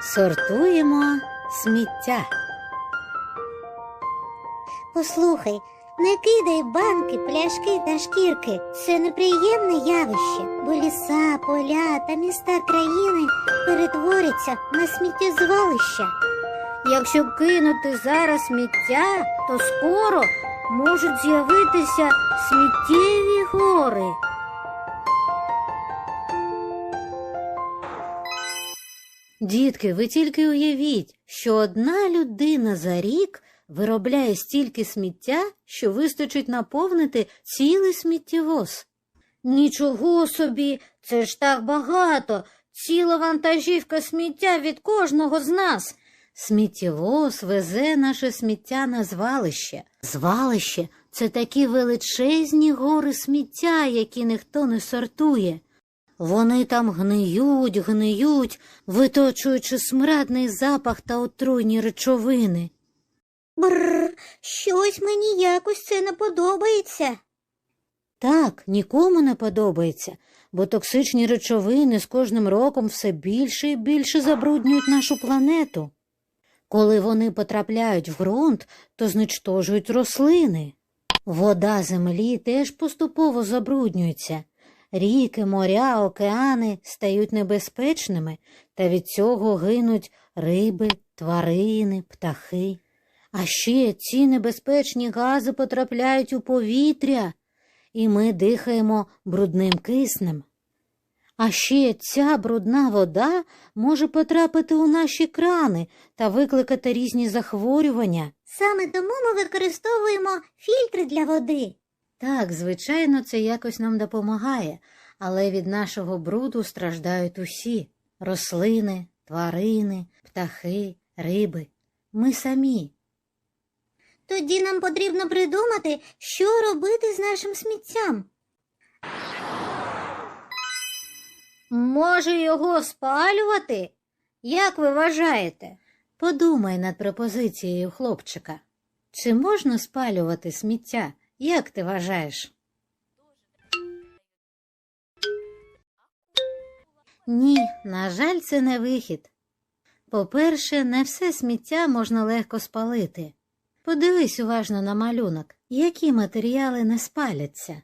Сортуємо сміття. Послухай, не кидай банки, пляшки та шкірки. Це неприємне явище, бо ліса, поля та міста країни перетворяться на сміттєзвалища. Якщо кинути зараз сміття, то скоро можуть з'явитися сміттєві гори. Дітки, ви тільки уявіть, що одна людина за рік виробляє стільки сміття, що вистачить наповнити цілий сміттєвоз. Нічого собі, це ж так багато. Ціла вантажівка сміття від кожного з нас. Сміттєвоз везе наше сміття на звалище. Звалище це такі величезні гори сміття, які ніхто не сортує. Вони там гниють, гниють, виточуючи смрадний запах та отруйні речовини. Бррр, щось мені якось це не подобається. Так, нікому не подобається, бо токсичні речовини з кожним роком все більше і більше забруднюють нашу планету. Коли вони потрапляють в ґрунт, то зничтожують рослини. Вода землі теж поступово забруднюється. Ріки, моря, океани стають небезпечними, та від цього гинуть риби, тварини, птахи. А ще ці небезпечні гази потрапляють у повітря, і ми дихаємо брудним киснем. А ще ця брудна вода може потрапити у наші крани та викликати різні захворювання. Саме тому ми використовуємо фільтри для води. Так, звичайно, це якось нам допомагає, але від нашого бруду страждають усі рослини, тварини, птахи, риби. Ми самі. Тоді нам потрібно придумати, що робити з нашим сміттям. Може його спалювати? Як ви вважаєте? Подумай над пропозицією хлопчика. Чи можна спалювати сміття? Як ти вважаєш? Ні, на жаль, це не вихід. По-перше, не все сміття можна легко спалити. Подивись уважно на малюнок, які матеріали не спаляться.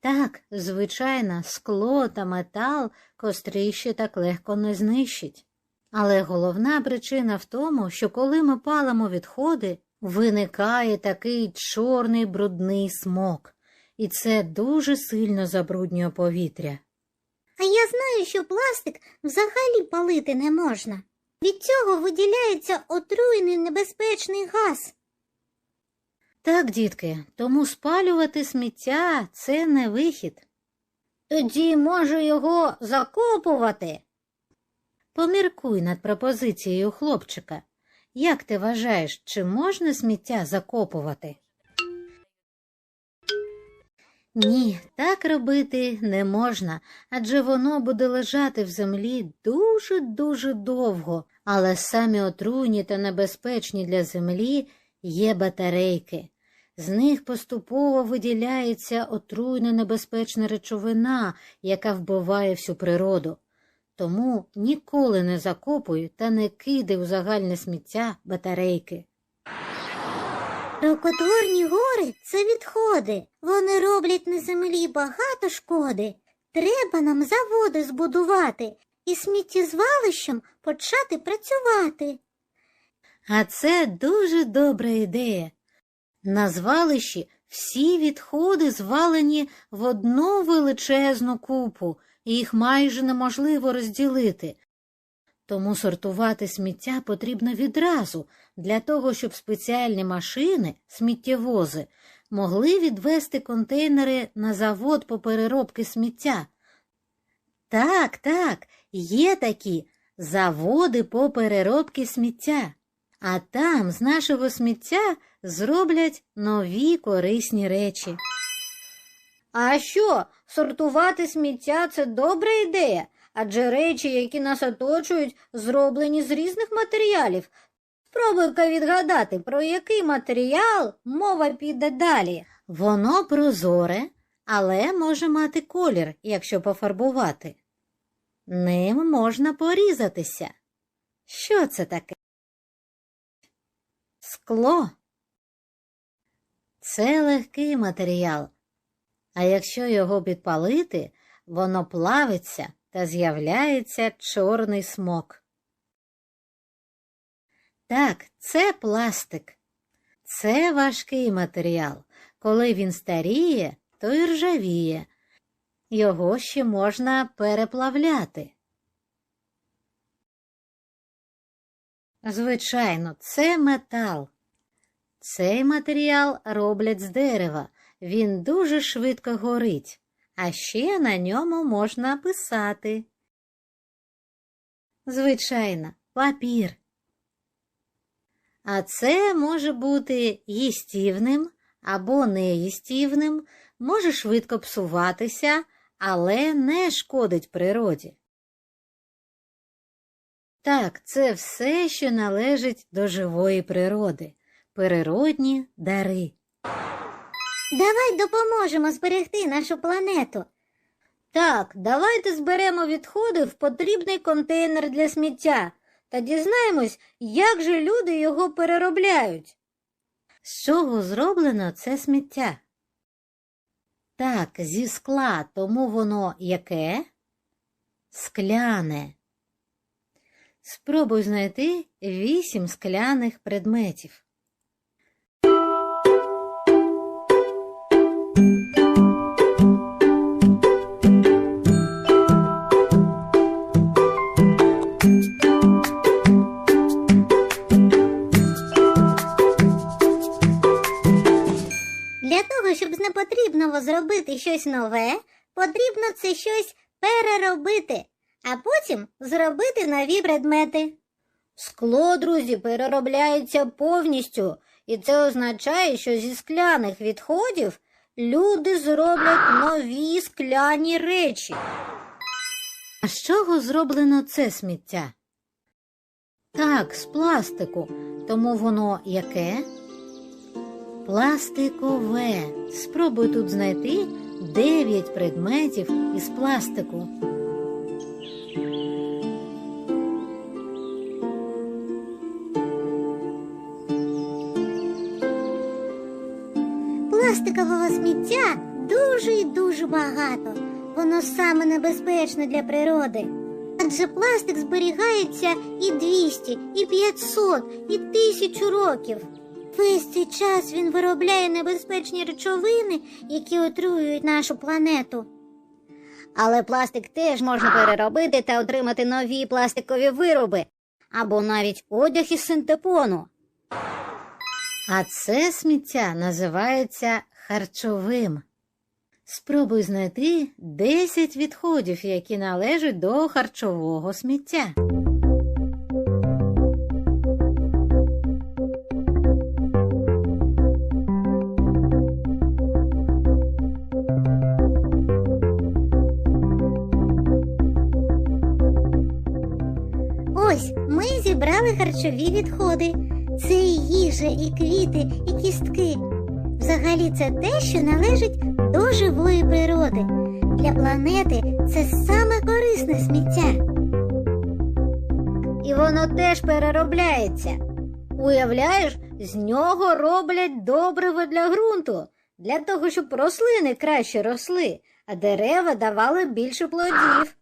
Так, звичайно, скло та метал кострище так легко не знищить. Але головна причина в тому, що коли ми палимо відходи, виникає такий чорний брудний смок, і це дуже сильно забруднює повітря. А я знаю, що пластик взагалі палити не можна. Від цього виділяється отруйний небезпечний газ. Так, дітки, тому спалювати сміття це не вихід. Тоді можу його закопувати. Поміркуй над пропозицією хлопчика. Як ти вважаєш, чи можна сміття закопувати? Ні, так робити не можна, адже воно буде лежати в землі дуже-дуже довго, але самі отруйні та небезпечні для землі є батарейки. З них поступово виділяється отруйна небезпечна речовина, яка вбиває всю природу. Тому ніколи не закопуй та не кидай у загальне сміття батарейки. Рукотворні гори це відходи. Вони роблять на землі багато шкоди. Треба нам заводи збудувати і сміттєзвалищем почати працювати. А це дуже добра ідея. На звалищі всі відходи звалені в одну величезну купу, і їх майже неможливо розділити. Тому сортувати сміття потрібно відразу, для того, щоб спеціальні машини, сміттєвози, могли відвести контейнери на завод по переробці сміття. Так, так, є такі заводи по переробці сміття. А там з нашого сміття зроблять нові корисні речі. А що, сортувати сміття це добра ідея, адже речі, які нас оточують, зроблені з різних матеріалів. Спробуй-ка відгадати, про який матеріал мова піде далі. Воно прозоре, але може мати колір, якщо пофарбувати. Ним можна порізатися. Що це таке? Скло. Це легкий матеріал, а якщо його підпалити, воно плавиться та з'являється чорний смок. Так, це пластик. Це важкий матеріал. Коли він старіє, то й ржавіє. Його ще можна переплавляти. Звичайно, це метал. Цей матеріал роблять з дерева. Він дуже швидко горить, а ще на ньому можна писати. Звичайно, папір. А це може бути їстівним або неїстівним, може швидко псуватися, але не шкодить природі. Так, це все, що належить до живої природи, природні дари. Давай допоможемо зберегти нашу планету. Так, давайте зберемо відходи в потрібний контейнер для сміття та дізнаємось, як же люди його переробляють. З чого зроблено це сміття? Так, зі скла, тому воно яке? Скляне. Спробуй знайти вісім скляних предметів. Щоб з непотрібного зробити щось нове, потрібно це щось переробити, а потім зробити нові предмети. Скло, друзі, переробляється повністю, і це означає, що зі скляних відходів люди зроблять нові скляні речі. А з чого зроблено це сміття? Так, з пластику. Тому воно яке? Пластикове. Спробуй тут знайти 9 предметів із пластику. Пластикового сміття дуже і дуже багато. Воно саме небезпечне для природи. Адже пластик зберігається і 200, і 500, і 1000 років. Весь цей час він виробляє небезпечні речовини, які отруюють нашу планету. Але пластик теж можна переробити та отримати нові пластикові вироби або навіть одяг із синтепону. А це сміття називається харчовим. Спробуй знайти 10 відходів, які належать до харчового сміття. Харчові відходи. Це і їжа, і квіти, і кістки. Взагалі, це те, що належить до живої природи. Для планети це саме корисне сміття. І воно теж переробляється. Уявляєш, з нього роблять добриво для ґрунту, для того, щоб рослини краще росли, а дерева давали більше плодів.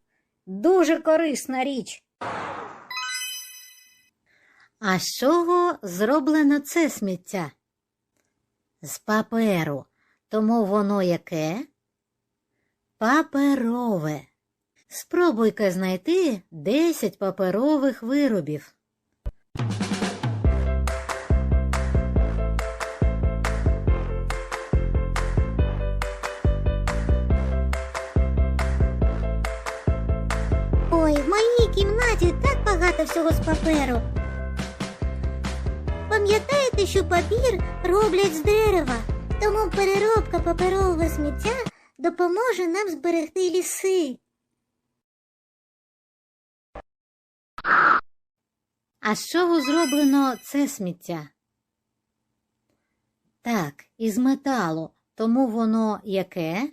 Дуже корисна річ. А з чого зроблено це сміття? З паперу. Тому воно яке? Паперове. Спробуй-ка знайти 10 паперових виробів. Ой, в моїй кімнаті так багато всього з паперу. Пам'ятаєте, що папір роблять з дерева, тому переробка паперового сміття допоможе нам зберегти ліси. А з чого зроблено це сміття? Так, із металу, тому воно яке?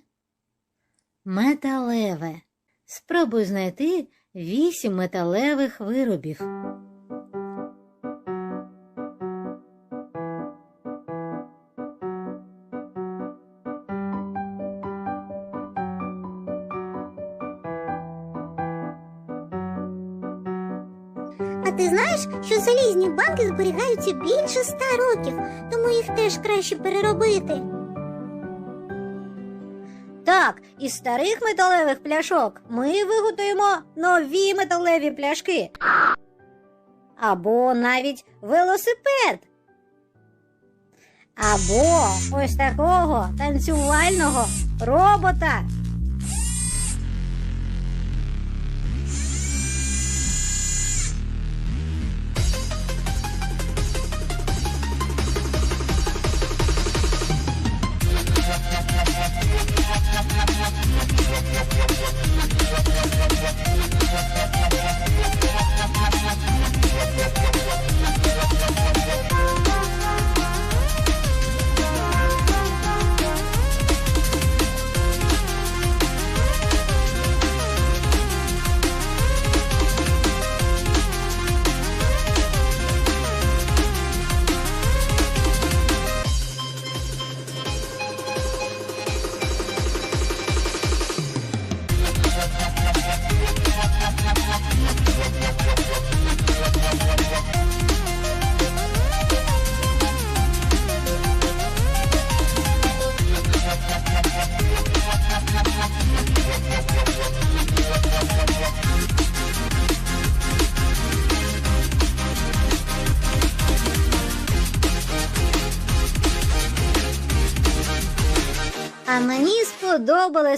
Металеве. Спробуй знайти вісім металевих виробів. Ти знаєш, що залізні банки зберігаються більше ста років, тому їх теж краще переробити. Так, із старих металевих пляшок ми виготуємо нові металеві пляшки. Або навіть велосипед. Або ось такого танцювального робота.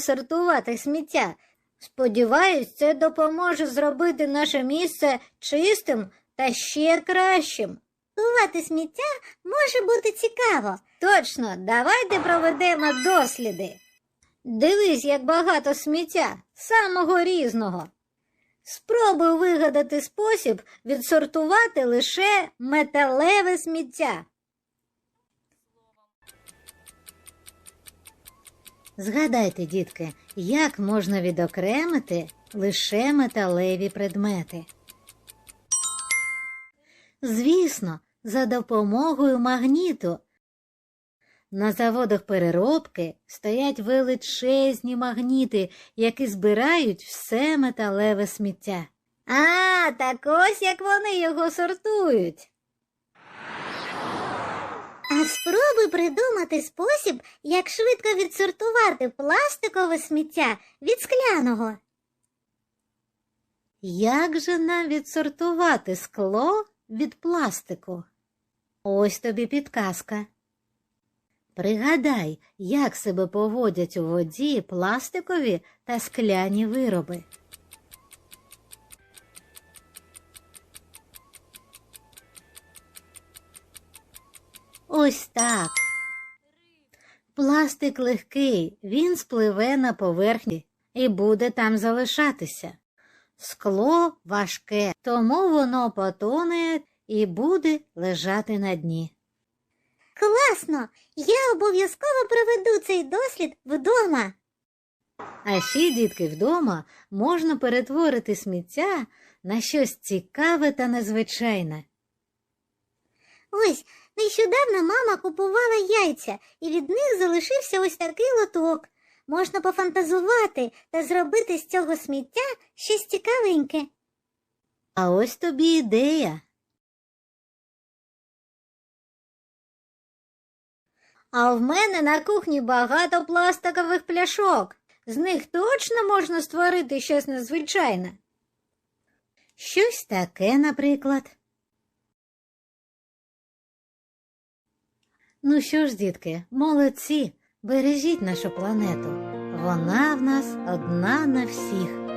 Сортувати сміття. Сподіваюсь, це допоможе зробити наше місце чистим та ще кращим. Сортувати сміття може бути цікаво. Точно, давайте проведемо досліди. Дивись, як багато сміття, самого різного. Спробуй вигадати спосіб відсортувати лише металеве сміття. Згадайте, дітки, як можна відокремити лише металеві предмети. Звісно, за допомогою магніту. На заводах переробки стоять величезні магніти, які збирають все металеве сміття. А, так ось як вони його сортують. А спробуй придумати спосіб, як швидко відсортувати пластикове сміття від скляного. Як же нам відсортувати скло від пластику? Ось тобі підказка. Пригадай, як себе поводять у воді пластикові та скляні вироби. Ось так. Пластик легкий, він спливе на поверхні і буде там залишатися. Скло важке, тому воно потоне і буде лежати на дні. Класно! Я обов'язково проведу цей дослід вдома. А ще, дітки, вдома можна перетворити сміття на щось цікаве та незвичайне. Ось нещодавно мама купувала яйця, і від них залишився ось такий лоток. Можна пофантазувати та зробити з цього сміття щось цікавеньке. А ось тобі ідея. А в мене на кухні багато пластикових пляшок. З них точно можна створити щось незвичайне. Щось таке, наприклад. Ну що ж, дітки, молодці, бережіть нашу планету. Вона в нас одна на всіх.